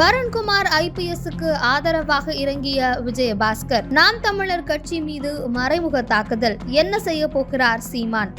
வருண்குமார் ஐபிஎஸ்க்கு ஆதரவாக இறங்கிய விஜயபாஸ்கர் நாம் தமிழர் கட்சி மீது மறைமுக தாக்குதல். என்ன செய்ய போகிறார் சீமான்?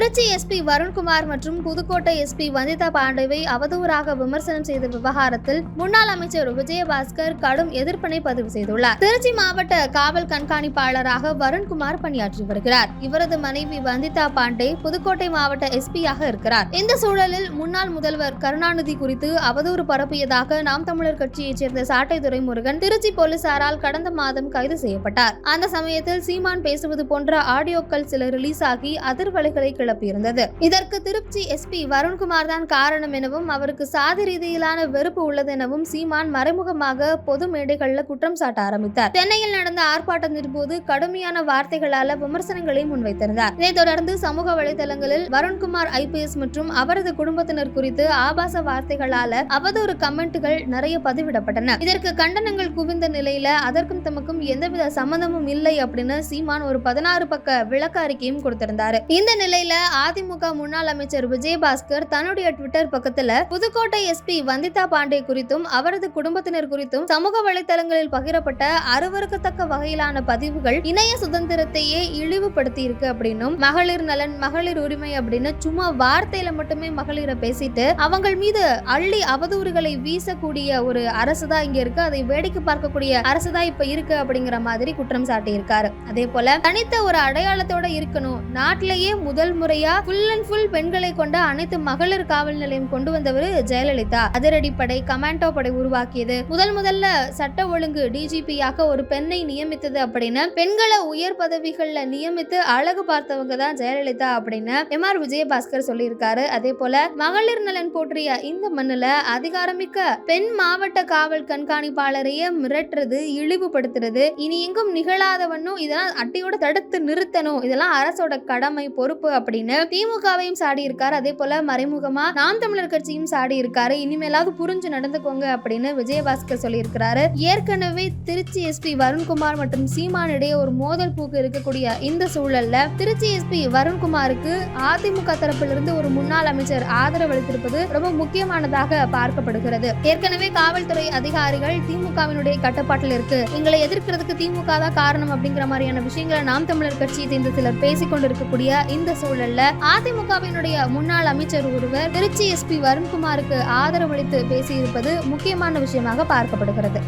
திருச்சி எஸ்பி வருண்குமார் மற்றும் புதுக்கோட்டை எஸ்பி வந்திதா பாண்டவை அவதூறாக விமர்சனம் செய்த விவகாரத்தில் முன்னாள் அமைச்சர் விஜயபாஸ்கர் கடும் எதிர்ப்பினை பதிவு செய்துள்ளார். திருச்சி மாவட்ட காவல் கண்காணிப்பாளராக வருண்குமார் பணியாற்றி வருகிறார். இவரது மனைவி வந்திதா பாண்டே புதுக்கோட்டை மாவட்ட எஸ்பியாக இருக்கிறார். இந்த சூழலில் முன்னாள் முதல்வர் கருணாநிதி குறித்து அவதூறு பரப்பியதாக நாம் தமிழர் கட்சியைச் சேர்ந்த சாட்டை துரைமுருகன் திருச்சி போலீசாரால் கடந்த மாதம் கைது செய்யப்பட்டார். அந்த சமயத்தில் சீமான் பேசுவது போன்ற ஆடியோக்கள் சில ரிலீஸ் ஆகி அதிர்வலைகளை உயிரிழப்பு இருந்தது இதற்கு திருப்தி எஸ்பி வருண்குமார் தான் காரணம் எனவும் அவருக்கு சாதி ரீதியிலான வெறுப்பு உள்ளது எனவும் சீமான் மறைமுகமாக பொது மேடைகளில் குற்றம் சாட்ட ஆரம்பித்தார். சென்னையில் நடந்த ஆர்ப்பாட்டத்தின் போது கடுமையான வார்த்தைகளால விமர்சனங்களை முன்வைத்திருந்தார். இதைத் தொடர்ந்து சமூக வலைதளங்களில் வருண்குமார் ஐபிஎஸ் மற்றும் அவரது குடும்பத்தினர் குறித்து ஆபாச வார்த்தைகளால அவதூறு கமெண்ட்டுகள் நிறைய பதிவிடப்பட்டன. இதற்கு கண்டனங்கள் குவிந்த நிலையில அதற்கும் தமக்கும் எந்தவித சம்பந்தமும் இல்லை அப்படின்னு சீமான் ஒரு பதினாறு பக்க விளக்க அறிக்கையும் கொடுத்திருந்தாரு. இந்த நிலையில அதிமுக முன்னாள் அமைச்சர் விஜயபாஸ்கர் தன்னுடைய ட்விட்டர் பக்கத்துல புதுக்கோட்டை எஸ்பி வந்திதா பாண்டே குறித்தும் அவரது குடும்பத்தினர் குறித்தும் சமூக வலைதளங்களில் பகிரப்பட்ட அருவருக்கத்தக்க வகையிலான பதிவுகள் இணைய சுதந்திரத்தையே இழிவுபடுத்தி இருக்கு அப்படின்னும் மகளிர் நலன் மகளிர் உரிமை அப்படின்னு சும்மா வார்த்தையில மட்டுமே மகளிரை பேசிட்டு அவங்கள் மீது அள்ளி அவதூறுகளை வீசக்கூடிய ஒரு அரசு தான் இங்க இருக்கு. அதை வேடிக்கை பார்க்கக்கூடிய அரசு தான் இப்ப இருக்கு அப்படிங்கிற மாதிரி குற்றம் சாட்டி இருக்காரு அதே போல தனித்த ஒரு அடையாளத்தோட இருக்கணும். நாட்டிலேயே முதல் முறையா ஃபுல் அண்ட் ஃபுல் பெண்களை கொண்ட அனைத்து மகளிர் காவல் நிலையம் கொண்டு வந்தவர் ஜெயலலிதா. அதிரடிப்படை கமாண்டோ படை உருவாக்கியது. முதல் முதல்ல சட்ட ஒழுங்கு டிஜிபியாக ஒரு பெண்ணை நியமித்தது அப்படின்னு பெண்களை உயர் பதவிகள்ல நியமித்து அழகு பார்த்தவங்க தான் ஜெயலலிதா அப்படின்னு எம் ஆர் விஜயபாஸ்கர் சொல்லியிருக்காரு. அதே போல மகளிர் நலன் போற்றிய இந்த மண்ணுல அதிகாரமிக்க பெண் மாவட்ட காவல் கண்காணிப்பாளரையே மிரட்டுறது இழிவுபடுத்துறது இனி எங்கும் நிகழாதவண்ணும் இதெல்லாம் அட்டையோட தடுத்து நிறுத்தணும். இதெல்லாம் அரசோட கடமை பொறுப்பு அப்படின்னு அப்படின்னு திமுகவையும் சாடி இருக்காரு அதே போல மறைமுகமா நாம் தமிழர் கட்சியும் சாடி இருக்காரு இனிமேலாவது புரிஞ்சு நடந்துக்கோங்க அப்படின்னு விஜயபாஸ்கர் சொல்லியிருக்கிறாரு. ஏற்கனவே திருச்சி எஸ்பி வருண்குமார் மற்றும் சீமான் இடையே ஒரு மோதல் போக்கு இருக்கக்கூடிய இந்த சூழல்ல திருச்சி எஸ்பி வருண்குமாருக்கு அதிமுக தரப்பிலிருந்து ஒரு முன்னாள் அமைச்சர் ஆதரவு அளித்திருப்பது ரொம்ப முக்கியமானதாக பார்க்கப்படுகிறது. ஏற்கனவே காவல்துறை அதிகாரிகள் திமுகவினுடைய கட்டுப்பாட்டில் இருக்கு. எங்களை எதிர்க்கிறதுக்கு திமுக தான் காரணம் அப்படிங்கிற மாதிரியான விஷயங்களை நாம் தமிழர் கட்சியை சேர்ந்த சிலர் பேசிக்கொண்டிருக்கக்கூடிய இந்த சூழல். சூழல்ல அதிமுகவினுடைய முன்னாள் அமைச்சர் ஒருவர் திருச்சி எஸ்பி வருண்குமாருக்கு ஆதரவளித்து பேசியிருப்பது முக்கியமான விஷயமாக பார்க்கப்படுகிறது.